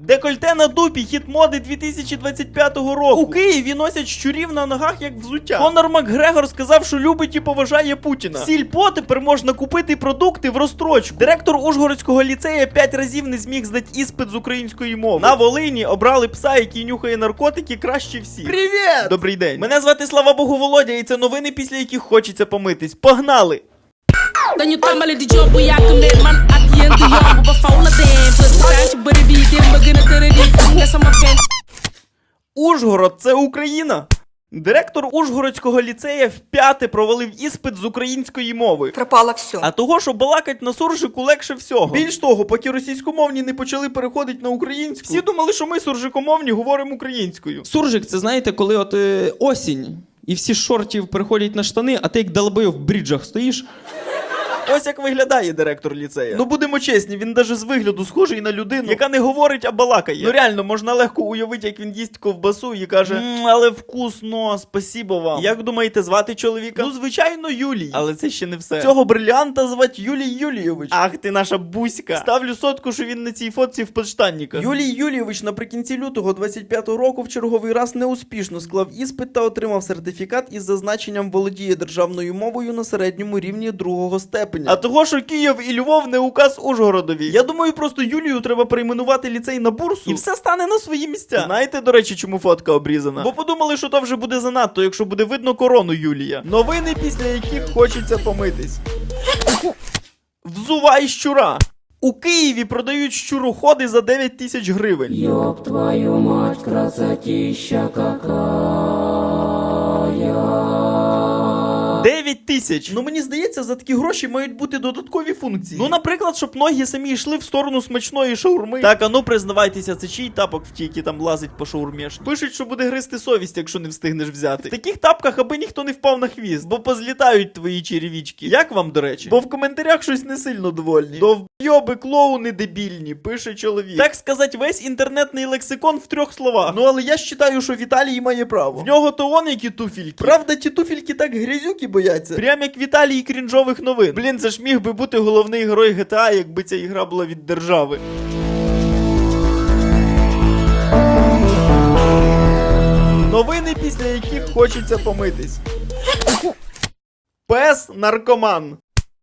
Декольте на дупі, хіт моди 2025 року. У Києві носять щурів на ногах як взуття. Конор Макгрегор сказав, що любить і поважає Путіна. Сільпо тепер можна купити продукти в розстрочку. Директор Ужгородського ліцея п'ять разів не зміг здати іспит з української мови. На Волині обрали пса, який нюхає наркотики краще всіх. Привіт! Добрий день. Мене звати Слава Богу Володя, і це новини, після яких хочеться помитись. Погнали! Yéen du yomb ba faw la plus taan ci bëri bii dem ba gën a tëra di gis nga sama fen Ужгород це Україна. Директор Ужгородського ліцея вп'яте провалив іспит з української мови. пропало все. А того, що балакать на суржику легше всього. Більш того, поки російськомовні не почали переходити на українську, всі думали, що ми суржикомовні говоримо українською. Суржик, це знаєте, коли от е, осінь, і всі з шортів переходять на штани, а ти як долбив в бріджах стоїш. Ось як виглядає директор ліцея. Ну будемо чесні, він даже з вигляду схожий на людину, яка не говорить, а балакає. Ну реально, можна легко уявити, як він їсть ковбасу і каже: «М, але вкусно, спасибо вам. Як думаєте, звати чоловіка? Ну, звичайно, Юлій. Але це ще не все. Цього брилянта звати Юлій Юлійович. Ах ти наша буська. Ставлю сотку, що він на цій фотці в подштанниках. Юлій Юлійович наприкінці лютого 25-го року в черговий раз неуспішно склав іспит та отримав сертифікат із зазначенням володіє державною мовою на середньому рівні другого степеня. А того, що Київ і Львов не указ Ужгородові. Я думаю, просто Юлію треба перейменувати ліцей на бурсу, і все стане на свої місця. Знаєте, до речі, чому фотка обрізана? Бо подумали, що то вже буде занадто, якщо буде видно корону Юлія. Новини, після яких хочеться помитись. Взувай щура. У Києві продають щуроходи за 9 тисяч гривень. Ёб твою мать, красотища какая 9 тисяч. Ну мені здається, за такі гроші мають бути додаткові функції. Ну, наприклад, щоб ноги самі йшли в сторону смачної шаурми. Так, а ну признавайтеся, це чий тапок в ті, який там лазить по шаурмєш. Пишуть, що буде гризти совість, якщо не встигнеш взяти. В таких тапках, аби ніхто не впав на хвіст, бо позлітають твої черевічки. Як вам, до речі? Бо в коментарях щось не сильно довольні. Довбйоби клоуни дебільні, пише чоловік. Так сказати, весь інтернетний лексикон в трьох словах. Ну але я ж що Віталій має право. В нього то он які туфільки. Правда, ті туфільки так грязюки бояться. Прям як Віталій крінжових новин. Блін, це ж міг би бути головний герой GTA, якби ця ігра була від держави. Новини, після яких хочеться помитись. Пес наркоман.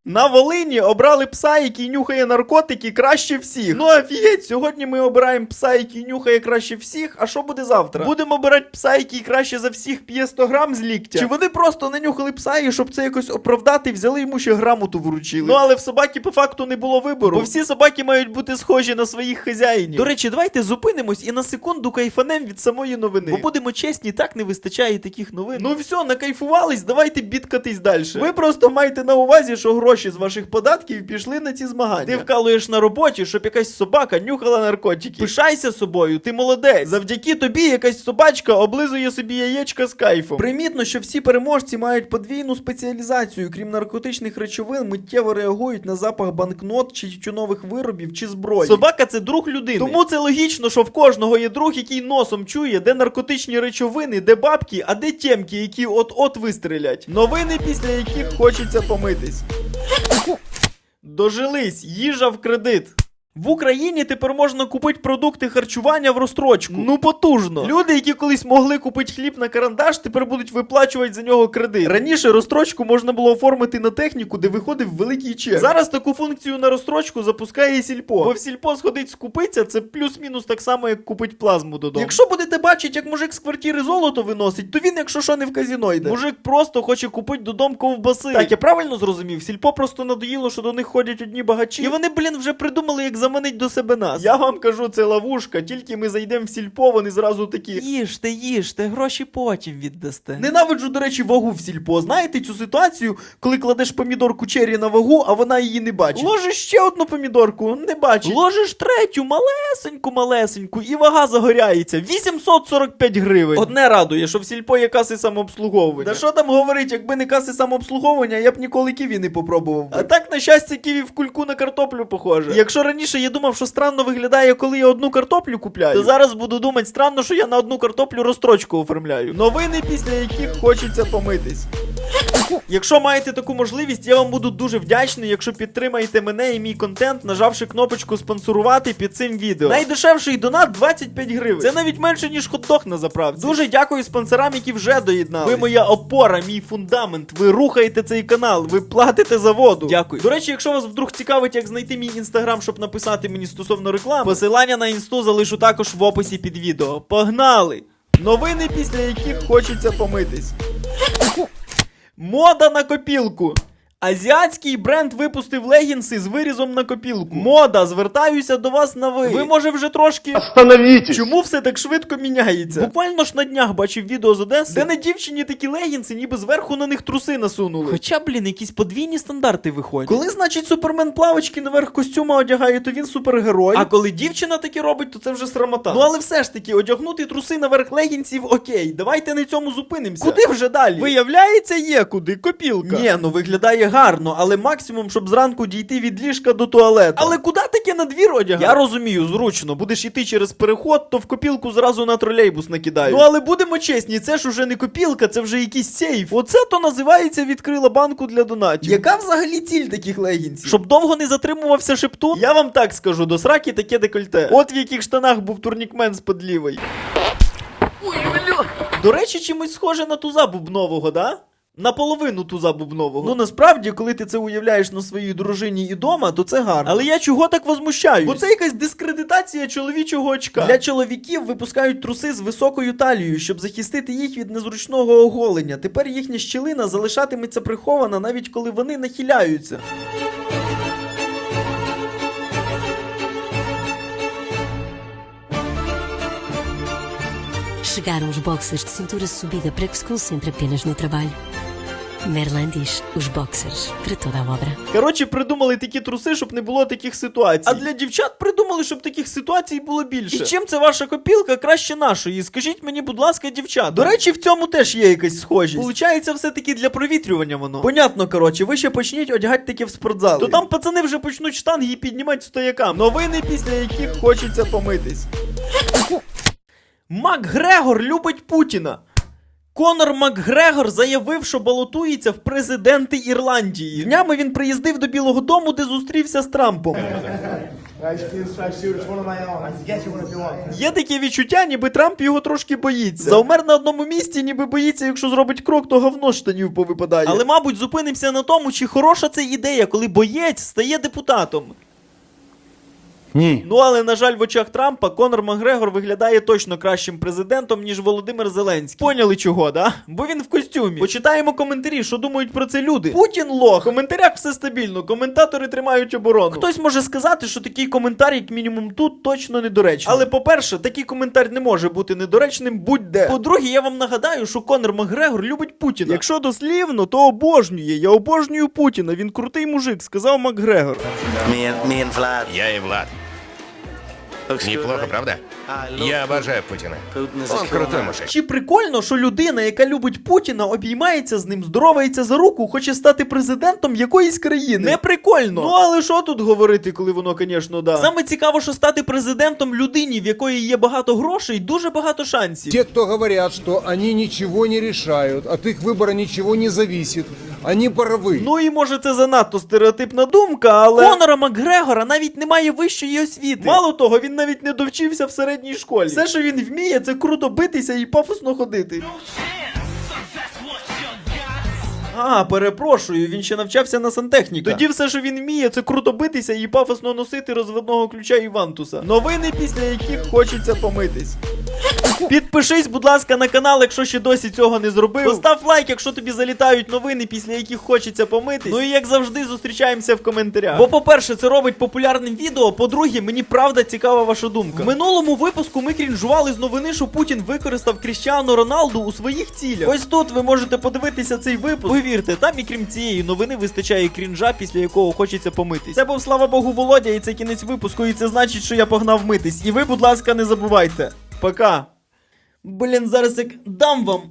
На Волині обрали пса, який нюхає наркотики краще всіх. Ну офігеть, сьогодні ми обираємо пса, який нюхає краще всіх. А що буде завтра? Будемо обирати пса, який краще за всіх п'є 100 грам з ліктя. Чи вони просто не нюхали пса і щоб це якось оправдати, взяли йому ще грамоту вручили. Ну але в собаки по факту не було вибору. Бо всі собаки мають бути схожі на своїх хазяїнів. До речі, давайте зупинимось і на секунду кайфанем від самої новини. Бо будемо чесні, так не вистачає таких новин. Ну все, накайфувались, давайте бідкатись далі. Ви просто маєте на увазі, що гроші з ваших податків пішли на ці змагання. Ти вкалуєш на роботі, щоб якась собака нюхала наркотики. Пишайся собою, ти молодець. Завдяки тобі якась собачка облизує собі яєчка з кайфом. Примітно, що всі переможці мають подвійну спеціалізацію, крім наркотичних речовин, миттєво реагують на запах банкнот чи тютюнових виробів чи зброї. Собака це друг людини. Тому це логічно, що в кожного є друг, який носом чує, де наркотичні речовини, де бабки, а де тємки, які от-от вистрелять. Новини, після яких хочеться помитись. Дожились, їжа в кредит. В Україні тепер можна купити продукти харчування в розстрочку. Ну потужно. Люди, які колись могли купити хліб на карандаш, тепер будуть виплачувати за нього кредит. Раніше розстрочку можна було оформити на техніку, де виходив великий чек. Зараз таку функцію на розстрочку запускає сільпо. Бо в сільпо сходить скупиться, це плюс-мінус так само, як купить плазму додому. Якщо будете бачити, як мужик з квартири золото виносить, то він, якщо що, не в казіно йде. Мужик просто хоче купити додому ковбаси. Так, я правильно зрозумів? Сільпо просто надоїло, що до них ходять одні багачі. І вони, блін, вже придумали, як заманить до себе нас. Я вам кажу, це ловушка, тільки ми зайдемо в сільпо, вони зразу такі. Їжте, їжте, гроші потім віддасте. Ненавиджу, до речі, вагу в сільпо. Знаєте цю ситуацію, коли кладеш помідорку чері на вагу, а вона її не бачить. Ложиш ще одну помідорку, не бачить. Ложиш третю, малесеньку, малесеньку, і вага загоряється. 845 гривень. Одне радує, що в сільпо є каси самообслуговування. Та що там говорить, якби не каси самообслуговування, я б ніколи ківі не попробував. А так, на щастя, ківі в кульку на картоплю похоже. І Якщо раніше я думав, що странно виглядає, коли я одну картоплю купляю, то зараз буду думати странно, що я на одну картоплю розстрочку оформляю. Новини, після яких хочеться помитись. Якщо маєте таку можливість, я вам буду дуже вдячний, якщо підтримаєте мене і мій контент, нажавши кнопочку спонсорувати під цим відео. Найдешевший донат 25 гривень. Це навіть менше, ніж хот-дог на заправці. Дуже дякую спонсорам, які вже доєднали. Ви моя опора, мій фундамент. Ви рухаєте цей канал, ви платите за воду. Дякую. До речі, якщо вас вдруг цікавить, як знайти мій інстаграм, щоб написати мені стосовно реклами, посилання на інсту залишу також в описі під відео. Погнали! Новини, після яких хочеться помитись. Мода на копілку. Азіатський бренд випустив легінси з вирізом на копілку. Мода, звертаюся до вас на ви. Ви може вже трошки. Остановитесь! Чому все так швидко міняється? Буквально ж на днях бачив відео з Одеси, де на дівчині такі легінси, ніби зверху на них труси насунули. Хоча, блін, якісь подвійні стандарти виходять. Коли, значить, супермен плавочки наверх костюма одягає, то він супергерой. А коли дівчина таке робить, то це вже срамота. Ну але все ж таки, одягнути труси наверх легінсів, окей, давайте на цьому зупинимося. Куди вже далі? Виявляється, є куди, копілка. Ні, ну виглядає гарно, але максимум, щоб зранку дійти від ліжка до туалету. Але куди таке на двір одягати? Я розумію, зручно. Будеш йти через переход, то в копілку зразу на тролейбус накидають. Ну але будемо чесні, це ж уже не копілка, це вже якийсь сейф. Оце то називається відкрила банку для донатів. Яка взагалі ціль таких легінсів? Щоб довго не затримувався шептун? Я вам так скажу, до сраки таке декольте. От в яких штанах був турнікмен з подлівий. До речі, чимось схоже на туза бубнового, да? Наполовину туза бубнового. Ну насправді, коли ти це уявляєш на своїй дружині і дома, то це гарно. Але я чого так возмущаюсь? Бо це якась дискредитація чоловічого очка. Для чоловіків випускають труси з високою талією, щоб захистити їх від незручного оголення. Тепер їхня щілина залишатиметься прихована, навіть коли вони нахиляються. Chegaram os boxers de cintura subida para que se concentre apenas no trabalho. Merlandis, os boxers para toda a obra. Коротше, придумали такі труси, щоб не було таких ситуацій. А для дівчат придумали, щоб таких ситуацій було більше. І чим це ваша копілка краще нашої? Скажіть мені, будь ласка, дівчат. До речі, в цьому теж є якась схожість. Получається, все-таки для провітрювання воно. Понятно, коротше, ви ще почніть одягати таке в спортзал. То там пацани вже почнуть штанги і піднімати стоякам. Новини, після яких хочеться помитись. Макгрегор любить Путіна. Конор Макгрегор заявив, що балотується в президенти Ірландії. Днями він приїздив до Білого Дому, де зустрівся з Трампом. Є таке відчуття, ніби Трамп його трошки боїться. Заумер на одному місці, ніби боїться, якщо зробить крок, то говно штанів повипадає. Але, мабуть, зупинимося на тому, чи хороша це ідея, коли боєць стає депутатом. Ні. Ну але на жаль, в очах Трампа Конор Макгрегор виглядає точно кращим президентом, ніж Володимир Зеленський. Поняли чого, да? Бо він в костюмі. Почитаємо коментарі, що думають про це люди. Путін лох. В коментарях все стабільно. Коментатори тримають оборону. Хтось може сказати, що такий коментар, як мінімум, тут точно недоречний. Але по-перше, такий коментар не може бути недоречним будь-де. По-друге, я вам нагадаю, що Конор Макгрегор любить Путіна. Якщо дослівно, то обожнює. Я обожнюю Путіна. Він крутий мужик, сказав Макгрегор. Me and, me and Vlad. Я и Влад. Неплохо, правда? Я обожаю is Он крутой мужик. Чи прикольно, що людина, яка любить Путіна, обіймається з ним, здоровається за руку, хоче стати президентом якоїсь країни? Не прикольно. Ну але що тут говорити, коли воно, звісно, да. Саме цікаво, що стати президентом людині, в якої є багато грошей, дуже багато шансів. Те, кто говорят, что они ничего не решают, от их выбора ничего не зависит, они правы. Ну і може це занадто стереотипна думка, але Конора Макгрегора навіть немає вищої освіти. Мало того, він навіть не довчився в середній школі. Все, що він вміє, це круто битися і пафосно ходити. А, перепрошую, він ще навчався на сантехніка. Тоді все, що він вміє, це круто битися і пафосно носити розводного ключа Івантуса. Новини, після яких хочеться помитись. Підпишись, будь ласка, на канал, якщо ще досі цього не зробив. Постав лайк, якщо тобі залітають новини, після яких хочеться помитись. Ну і як завжди, зустрічаємося в коментарях. Бо, по-перше, це робить популярним відео. По-друге, мені правда цікава ваша думка. В минулому випуску ми крінжували з новини, що Путін використав Кріщану Роналду у своїх цілях. Ось тут ви можете подивитися цей випуск. Повірте, там і крім цієї новини вистачає крінжа, після якого хочеться помитись. Це був слава Богу, Володя, і це кінець випуску, і це значить, що я погнав митись. І ви, будь ласка, не забувайте. Пока. Блін, зараз як дам вам.